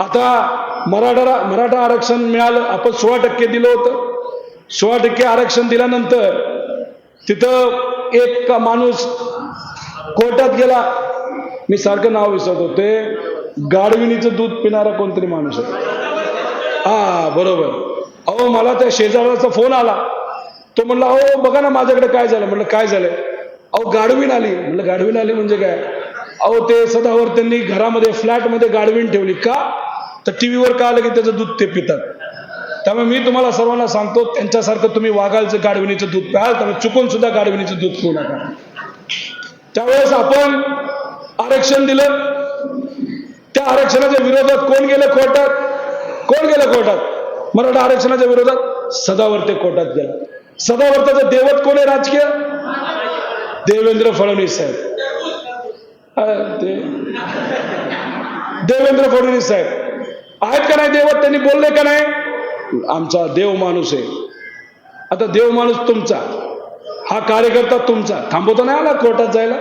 आता मराठा मराठा आरक्षण मिळालं आपण सोळा टक्के दिलं होतं. सोळा टक्के आरक्षण दिल्यानंतर तिथं एक का माणूस कोर्टात गेला. मी सारखं नाव विसरतो ते गाडविणीचं दूध पिणारा कोणतरी माणूस आहे हा बरोबर. अहो मला त्या शेजाऱ्याचा फोन आला. तो म्हणला अहो बघा ना माझ्याकडे काय झालं. म्हटलं काय झालंय अहो गाडवीन आली. म्हटलं गाडवीन आली म्हणजे काय? अहो ते सदावर त्यांनी घरामध्ये फ्लॅटमध्ये गाडवीन ठेवली. का? तर टीव्हीवर का आलं की त्याचं दूध ते पितात? त्यामुळे मी तुम्हाला सर्वांना सांगतो त्यांच्यासारखं तुम्ही वाघालचं गाडविणीचं दूध प्याल त्यामुळे चुकून सुद्धा गाडविणीचं दूध पिऊ नका. त्यावेळेस आपण आरक्षण दिलं. त्या आरक्षणाच्या विरोधात कोण गेलं कोर्टात? कोण गेलं कोर्टात? मराठा आरक्षणाच्या विरोधात सदावर्ते कोर्टात गेला. सदावर्ताचं देवत कोण आहे राजकीय? देवेंद्र फडणवीस साहेब. ते देवेंद्र फडणवीस साहेब. आहेत का नाही देवत? त्यांनी बोलले का नाही? आमचा देव माणूस आहे. आता देव माणूस तुमचा. हा कार्यकर्ता तुमचा. थांबवता नाही आला कोर्टात जायला?